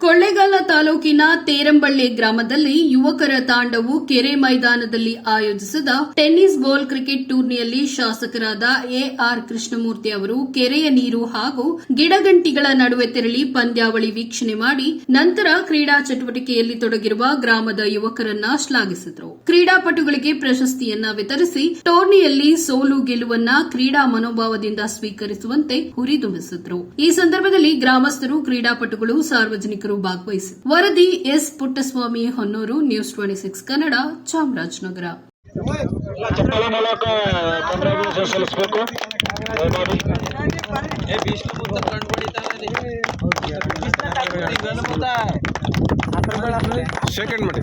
ಕೊಳ್ಳೇಗಾಲ ತಾಲೂಕಿನ ತೇರಂಬಳ್ಳಿ ಗ್ರಾಮದಲ್ಲಿ ಯುವಕರ ತಾಂಡವು ಕೆರೆ ಮೈದಾನದಲ್ಲಿ ಆಯೋಜಿಸಿದ ಟೆನ್ನಿಸ್ ಬಾಲ್ ಕ್ರಿಕೆಟ್ ಟೂರ್ನಿಯಲ್ಲಿ ಶಾಸಕರಾದ ಎಆರ್ ಕೃಷ್ಣಮೂರ್ತಿ ಅವರು ಕೆರೆಯ ನೀರು ಹಾಗೂ ಗಿಡಗಂಟಿಗಳ ನಡುವೆ ತೆರಳಿ ಪಂದ್ಯಾವಳಿ ವೀಕ್ಷಣೆ ಮಾಡಿ ನಂತರ ಕ್ರೀಡಾ ಚಟುವಟಿಕೆಯಲ್ಲಿ ತೊಡಗಿರುವ ಗ್ರಾಮದ ಯುವಕರನ್ನ ಶ್ಲಾಘಿಸಿದರು. ಕ್ರೀಡಾಪಟುಗಳಿಗೆ ಪ್ರಶಸ್ತಿಯನ್ನ ವಿತರಿಸಿ ಟೂರ್ನಿಯಲ್ಲಿ ಸೋಲು ಗೆಲುವನ್ನ ಕ್ರೀಡಾ ಮನೋಭಾವದಿಂದ ಸ್ವೀಕರಿಸುವಂತೆ ಹುರಿದುಂಬಿಸಿದರು. ಈ ಸಂದರ್ಭದಲ್ಲಿ ಗ್ರಾಮಸ್ಥರು ಕ್ರೀಡಾಪಟುಗಳು ಸಾರ್ವಜನಿಕರು ಭಾಗವಹಿಸಿದರು ವರದಿ S. Puttaswamy Honnur news twenty six Kannada Chamarajanagar. ಚಪ್ಪಾಳೆ ಮೂಲಕ ಸಲ್ಲಿಸಬೇಕು ಸೆಕೆಂಡ್ ಮಾಡಿ.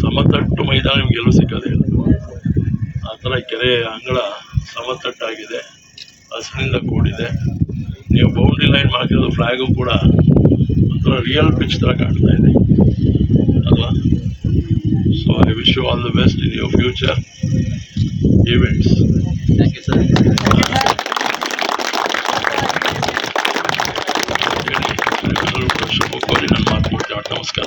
ಸಮತಟ್ಟು ಮೈದಾನ ಗೆಲುವು ಸಿಕ್ಕದೆ. ಥರ ಕೆರೆ ಅಂಗಳ ಸಮತಟ್ಟಾಗಿದೆ. ಹಸಿರಿನಿಂದ ಕೂಡಿದೆ. ನೀವು ಬೌಂಡ್ರಿ ಲೈನ್ ಹಾಕಿರೋ ಫ್ಲ್ಯಾಗು ಕೂಡ ಒಂಥರ ರಿಯಲ್ ಪಿಚ್ ಥರ ಕಾಣ್ತಾ ಇದೆ. ಅಲ್ವಾ? So I wish you all the best in your future events ಶುಭ ಕೋರಿ ನಾನು ಮಾತು ಕೊಡ್ತೇವೆ ನಮಸ್ಕಾರ.